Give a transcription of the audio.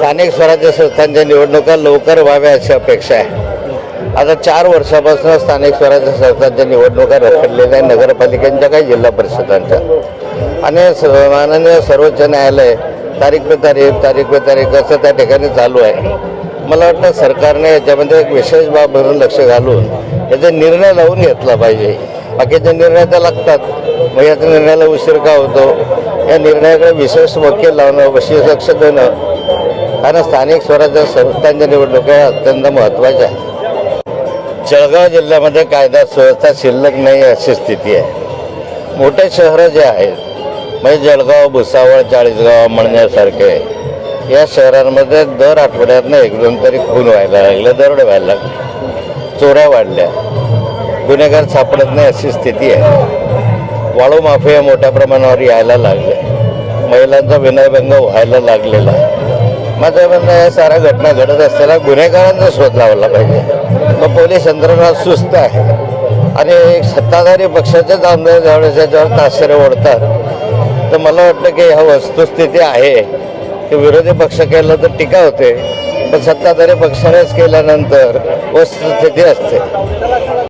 स्थानिक स्वराज्य संस्थांच्या निवडणुका लवकर व्हाव्या अशी अपेक्षा आहे. आता चार वर्षापासून स्थानिक स्वराज्य संस्थांच्या निवडणुका रखडलेल्या आहे नगरपालिकांच्या काही जिल्हा परिषदांच्या. आणि माननीय सर्वोच्च न्यायालय तारीख पे तारीख तारीख पे तारीख असं त्या ठिकाणी चालू आहे. मला वाटतं सरकारने याच्यामध्ये एक विशेष बाब म्हणून लक्ष घालून याचा निर्णय लावून घेतला पाहिजे. बाकीचे निर्णय तर लागतात. मग याचा निर्णयाला उशीर का होतो? या निर्णयाकडे विशेष वकील लावणं विशेष लक्ष देणं कारण स्थानिक स्वराज्य संस्थांच्या निवडणुका अत्यंत महत्त्वाच्या आहे जळगाव जिल्ह्यामध्ये कायदा सुव्यवस्था शिल्लक नाही अशी स्थिती आहे. मोठे शहरं जे आहेत म्हणजे जळगाव भुसावळ चाळीसगाव म्हणण्यासारखे या शहरांमध्ये दर आठवड्यातनं एक दोन तरी खून व्हायला लागले दरोडे व्हायला लागले चोऱ्या वाढल्या. गुन्हेगार सापडत नाही अशी स्थिती आहे. वाळू माफिया मोठ्या प्रमाणावर यायला लागले. महिलांचा विनयभंग व्हायला लागलेला. आहे माझं म्हणणं या साऱ्या घटना घडत असताना गुन्हेगारांचा शोध लावला पाहिजे. मग पोलीस यंत्रणा सुस्त आहे. आणि एक सत्ताधारी पक्षाच्याच आमदार ज्यावेळेस याच्यावर ताश्चर्य ओढतात. तर मला वाटतं की ह्या वस्तुस्थिती आहे. की विरोधी पक्ष केलं तर टीका होते. पण सत्ताधारी पक्षानेच केल्यानंतर वस्तुस्थिती असते.